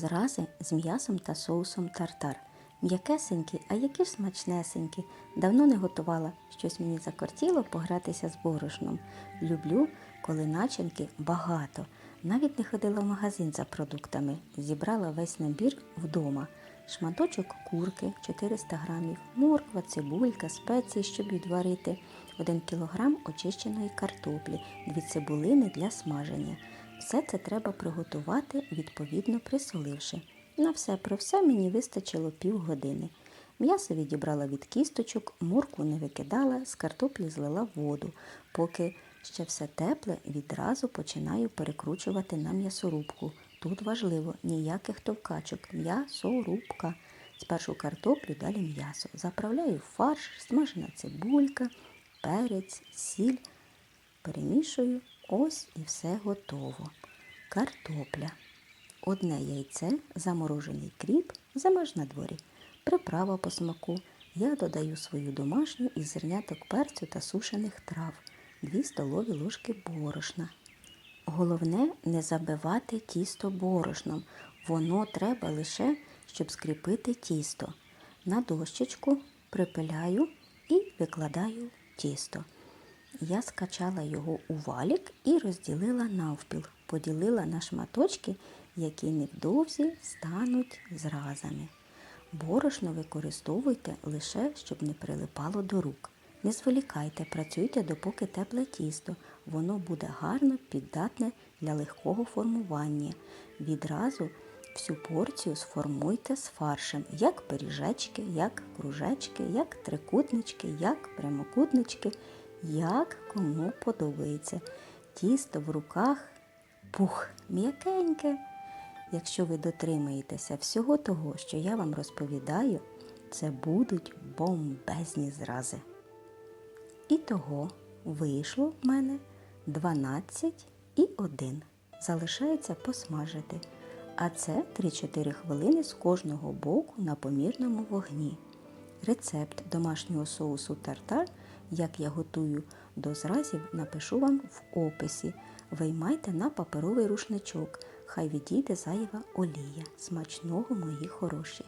Зрази з м'ясом та соусом тартар. М'якесенькі, а які ж смачнесенькі. Давно не готувала. Щось мені закортіло погратися з борошном. Люблю, коли начинки багато. Навіть не ходила в магазин за продуктами. Зібрала весь набір вдома. Шматочок курки 400 грамів, морква, цибулька, спеції, щоб відварити, 1 кілограм очищеної картоплі, 2 цибулини для смаження. Все це треба приготувати, відповідно присоливши. На все про все мені вистачило півгодини. М'ясо відібрала від кісточок, моркву не викидала, з картоплі злила воду. Поки ще все тепле, відразу починаю перекручувати на м'ясорубку. Тут важливо ніяких товкачок, м'ясорубка. Спершу картоплю, далі м'ясо. Заправляю фарш, смажена цибулька, перець, сіль. Перемішую, ось і все готово. Картопля. Одне яйце, заморожений кріп, замаж на дворі. Приправа по смаку. Я додаю свою домашню із зерняток перцю та сушених трав, 2 столові ложки борошна. Головне не забивати тісто борошном. Воно треба лише, щоб скріпити тісто. На дощечку припиляю і викладаю тісто. Я скачала його у валік і розділила навпіл, поділила на шматочки, які невдовзі стануть зразами. Борошно використовуйте лише, щоб не прилипало до рук. Не зволікайте, працюйте, допоки тепле тісто. Воно буде гарно піддатне для легкого формування. Відразу всю порцію сформуйте з фаршем, як пиріжечки, як кружечки, як трикутнички, як прямокутнички, як кому подобається. Тісто в руках пух м'якеньке. Якщо ви дотримаєтеся всього того, що я вам розповідаю, це будуть бомбезні зрази. І того вийшло в мене 12 і 1. Залишається посмажити. А це 3-4 хвилини з кожного боку на помірному вогні. Рецепт домашнього соусу тартар, як я готую до зразів, напишу вам в описі. Виймайте на паперовий рушничок, хай відійде зайва олія. Смачного, мої хороші!